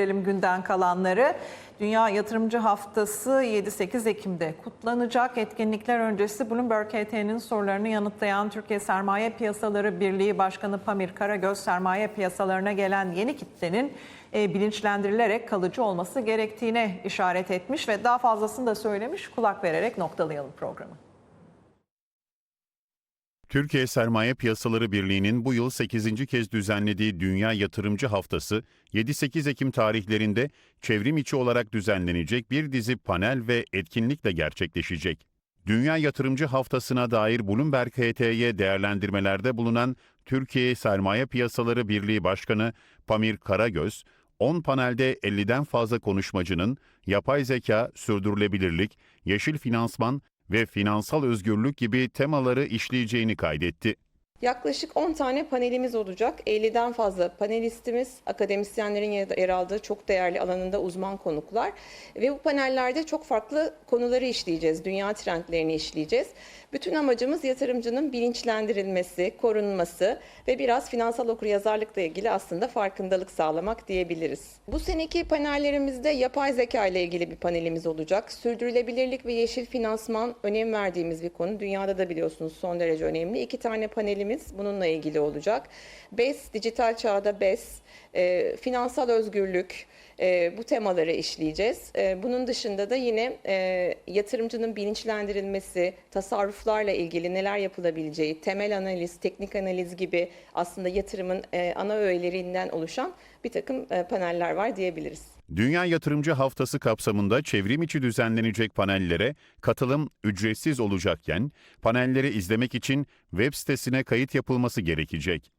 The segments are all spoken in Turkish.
Görelim günden kalanları. Dünya Yatırımcı Haftası 7-8 Ekim'de kutlanacak. Etkinlikler öncesi Bloomberg HT'nin sorularını yanıtlayan Türkiye Sermaye Piyasaları Birliği Başkanı Pamir Karagöz, sermaye piyasalarına gelen yeni kitlenin e, bilinçlendirilerek kalıcı olması gerektiğine işaret etmiş ve daha fazlasını da söylemiş. Kulak vererek noktalayalım programı. Türkiye Sermaye Piyasaları Birliği'nin bu yıl 8. kez düzenlediği Dünya Yatırımcı Haftası 7-8 Ekim tarihlerinde çevrim içi olarak düzenlenecek bir dizi panel ve etkinlikle gerçekleşecek. Dünya Yatırımcı Haftası'na dair Bloomberg HT'ye değerlendirmelerde bulunan Türkiye Sermaye Piyasaları Birliği Başkanı Pamir Karagöz, 10 panelde 50'den fazla konuşmacının yapay zeka, sürdürülebilirlik, yeşil finansman ve finansal özgürlük gibi temaları işleyeceğini kaydetti. Yaklaşık 10 tane panelimiz olacak. 50'den fazla panelistimiz, akademisyenlerin yer aldığı çok değerli alanında uzman konuklar. Ve bu panellerde çok farklı konuları işleyeceğiz, dünya trendlerini işleyeceğiz. Bütün amacımız yatırımcının bilinçlendirilmesi, korunması ve biraz finansal okuryazarlıkla ilgili aslında farkındalık sağlamak diyebiliriz. Bu seneki panellerimizde yapay zeka ile ilgili bir panelimiz olacak. Sürdürülebilirlik ve yeşil finansman önem verdiğimiz bir konu. Dünyada da biliyorsunuz son derece önemli. İki tane panelimiz bununla ilgili olacak. BES, dijital çağda BES, e, finansal özgürlük, e, bu temaları işleyeceğiz. E, bunun dışında da yine e, yatırımcının bilinçlendirilmesi, tasarruflarla ilgili neler yapılabileceği, temel analiz, teknik analiz gibi aslında yatırımın e, ana öğelerinden oluşan bir takım e, paneller var diyebiliriz. Dünya Yatırımcı Haftası kapsamında çevrim içi düzenlenecek panellere katılım ücretsiz olacakken, panelleri izlemek için web sitesine kayıt yapılması gerekecek.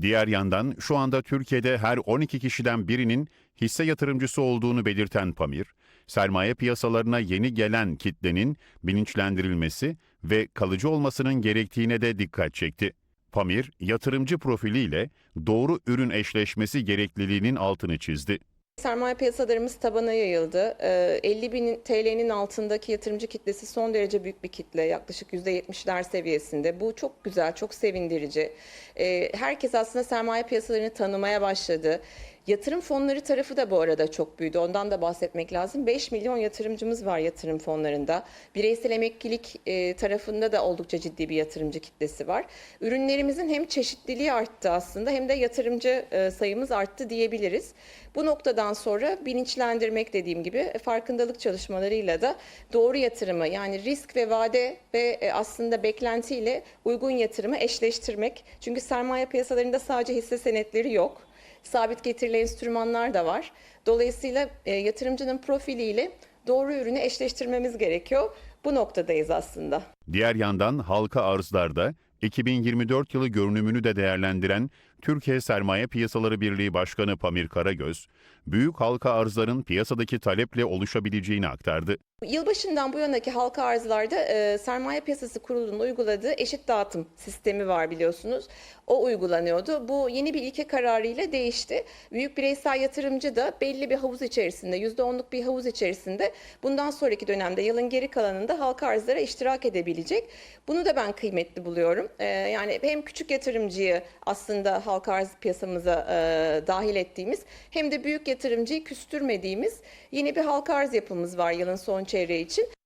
Diğer yandan şu anda Türkiye'de her 12 kişiden birinin hisse yatırımcısı olduğunu belirten Pamir, sermaye piyasalarına yeni gelen kitlenin bilinçlendirilmesi ve kalıcı olmasının gerektiğine de dikkat çekti. Pamir, yatırımcı profiliyle doğru ürün eşleşmesi gerekliliğinin altını çizdi. Sermaye piyasalarımız tabana yayıldı. Ee, 50 bin TL'nin altındaki yatırımcı kitlesi son derece büyük bir kitle. Yaklaşık %70'ler seviyesinde. Bu çok güzel, çok sevindirici. Ee, Herkes aslında sermaye piyasalarını tanımaya başladı. Yatırım fonları tarafı da bu arada çok büyüdü. Ondan da bahsetmek lazım. 5 milyon yatırımcımız var yatırım fonlarında. Bireysel emeklilik e, tarafında da oldukça ciddi bir yatırımcı kitlesi var. Ürünlerimizin hem çeşitliliği arttı aslında hem de yatırımcı e, sayımız arttı diyebiliriz. Bu noktadan sonra bilinçlendirmek dediğim gibi farkındalık çalışmalarıyla da doğru yatırımı yani risk ve vade ve e, aslında beklentiyle uygun yatırımı eşleştirmek. Çünkü sermaye piyasalarında sadece hisse senetleri yok sabit getirili enstrümanlar da var. Dolayısıyla e, yatırımcının profiliyle doğru ürünü eşleştirmemiz gerekiyor. Bu noktadayız aslında. Diğer yandan halka arzlarda 2024 yılı görünümünü de değerlendiren Türkiye Sermaye Piyasaları Birliği Başkanı Pamir Karagöz, büyük halka arzların piyasadaki taleple oluşabileceğini aktardı. Yılbaşından bu yanaki halka arzlarda e, Sermaye Piyasası Kurulu'nun uyguladığı eşit dağıtım sistemi var biliyorsunuz. O uygulanıyordu. Bu yeni bir ilke kararıyla değişti. Büyük bireysel yatırımcı da belli bir havuz içerisinde, %10'luk bir havuz içerisinde bundan sonraki dönemde yılın geri kalanında halka arzlara iştirak edebilecek. Bunu da ben kıymetli buluyorum. E, yani hem küçük yatırımcıyı aslında halka arz piyasamıza e, dahil ettiğimiz hem de büyük yatırımcıyı küstürmediğimiz yeni bir halka arz yapımız var yılın son çeyreği için.